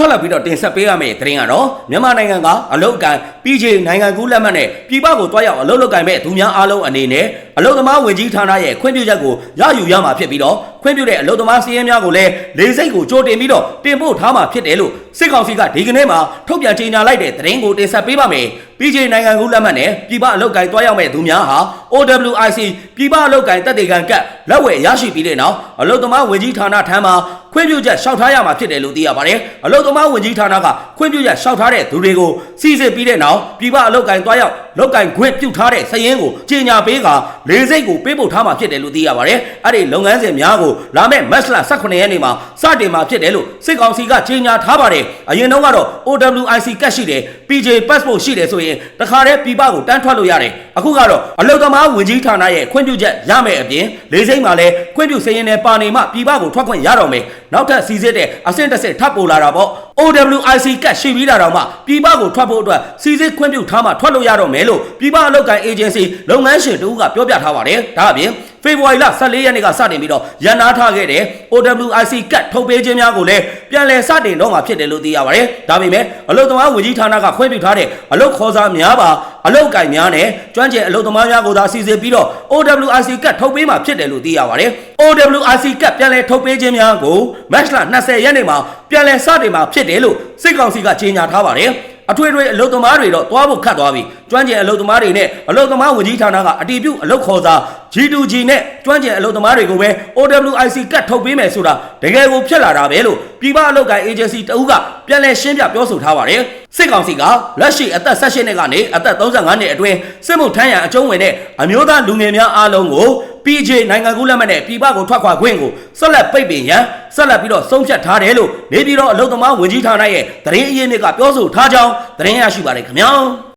ဆက်လက်ပြီးတော့တင်ဆက်ပေးရမယ့်သတင်းကတော့မြန်မာနိုင်ငံကအလုတ်ကန် PJ နိုင်ငံကူးလက်မှတ်နဲ့ပြည်ပကိုတွားရောက်အလုတ်လုပ်ကင်မဲ့သူများအားလုံးအနေနဲ့အလုတ်သမားဝင်ကြီးဌာနရဲ့ခွင့်ပြုချက်ကိုရယူရမှာဖြစ်ပြီးတော့ခွင့်ပြုတဲ့အလုတ်သမားစီးရင်များကိုလည်းလေးစိတ်ကိုကြိုတင်ပြီးတော့တင်ပို့ထားမှာဖြစ်တယ်လို့စစ်ကောင်စီကဒီကနေ့မှာထုတ်ပြန်ကြေညာလိုက်တဲ့သတင်းကိုတင်ဆက်ပေးပါမယ်။ PJ နိုင်ငံကူးလက်မှတ်နဲ့ပြည်ပအလုတ်ကင်တွားရောက်မဲ့သူများဟာ OWIC ပြည်ပအလုတ်ကင်တက်တေကန်ကတ်လက်ဝယ်ရရှိပြီးတဲ့နောက်အလုတ်သမားဝင်ကြီးဌာနထံမှာခွင့်ပြုချက်လျှောက်ထားရမှာဖြစ်တယ်လို့သိရပါတယ်။အလုတ်သမားဝင်ကြီးဌာနကခွင့်ပြုချက်လျှောက်ထားတဲ့သူတွေကိုစီစစ်ပြီးတဲ့နောက်ပြည်ပအလုတ်ကင်တွားရောက်လုတ်ကင်ခွင့်ပြုထားတဲ့စည်ရင်းကိုကြေညာပေးကလေးစိတ်ကိုပေးပို့ထားမှာဖြစ်တယ်လို့သိရပါတယ်။အဲ့ဒီလုပ်ငန်းစဉ်များကိုလာမယ့်မတ်လ18ရက်နေ့မှာစတင်မှာဖြစ်တယ်လို့စစ်ကောင်စီကကြေညာထားပါတယ်။အရင်တော့ကတော့ OWIC ကတ်ရှိတယ် PJ passport ရှိတယ်ဆိုရင်တခါတည်းပြည်ပကိုတန်းထွက်လို့ရတယ်။အခုကတော့အလုတ်သမားဝင်ကြီးဌာနရဲ့ခွင့်ပြုချက်ရမယ်အပြင်လေးစိတ်မှာလည်းခွင့်ပြုစည်ရင်းနဲ့ပါနေမှပြည်ပကိုထွက်ခွင့်ရတော့မယ်။ နောက်ထပ်စီစစ်တဲ့အဆင့်တစ်ဆင့်ထပ်ပေါ်လာတာပေါ့ OWIC ကတ်ရှိပြီးတာတော့မှပြည်ပကိုထွက်ဖို့အတွက်စီစစ်ခွင့်ပြုထားမှထွက်လို့ရတော့မယ်လို့ပြည်ပအလုပ်ကိုင် agency လုပ်ငန်းရှင်တို့ကပြောပြထားပါတယ်ဒါအပြင် ဖေဖော်ဝါရီလ14ရက်နေ့ကစတင်ပြီးတော့ရန်နာထားခဲ့တဲ့ OWIC ကတ်ထုတ်ပေးခြင်းများကိုလည်းပြန်လည်စတင်တော့မှာဖြစ်တယ်လို့သိရပါတယ်ဒါပေမဲ့အလုပ်သမားဝန်ကြီးဌာနကခွင့်ပြုထားတဲ့အလုပ်ခေါ်စာများပါအလုပ်ကိုင်များနဲ့ကျွမ်းကျင်အလုပ်သမားများကိုသာစီစစ်ပြီးတော့ OWIC ကတ်ထုတ်ပေးမှာဖြစ်တယ်လို့သိရပါတယ် OWIC ကတ်ပြန်လည်ထုတ်ပေးခြင်းများကိုမတ်လ20ရက်နေ့မှာပြန်လည်စတင်မှာဖြစ်တယ်လို့စစ်ကောင်စီကကြေညာထားပါတယ် အထွေထွေအလုတ်သမားတွေတော့တွားဖို့ခတ်သွားပြီကျွမ်းကျင်အလုတ်သမားတွေနဲ့အလုတ်သမားဝန်ကြီးဌာနကအတီးပြုတ်အလုတ်ခေါ်စာ G2G နဲ့ကျွမ်းကျင်အလုတ်သမားတွေကိုပဲ OWIC ကတ်ထုတ်ပေးမယ်ဆိုတာတကယ်ကိုဖြစ်လာတာပဲလို့ပြည်ပအလုတ်ကိုင် agency တအုပ်ကပြန်လည်ရှင်းပြပြောဆိုထားပါတယ်စစ်ကောင်စီကလက်ရှိအသက်18နှစ်ကနေအသက်35နှစ်အတွင်းစစ်မှုထမ်းရန်အကျုံးဝင်တဲ့အမျိုးသားလူငယ်များအားလုံးကို PJ နိုင်ငံကူးလက်မှတ်နဲ့ပြည်ပကိုထွက်ခွာခွင့်ကိုဆက်လက်ပိတ်ပင်ရန်ဆက်လက်ပြီးတော့ဆုံးဖြတ်ထားတယ်လို့နေပြည်တော်အလုတ်သမားဝန်ကြီးဌာနရဲ့သတင်းအရင်းမြစ်ကပြောဆိုထားကြောင်းသတင်းရရှိပါတယ်ခင်ဗျာ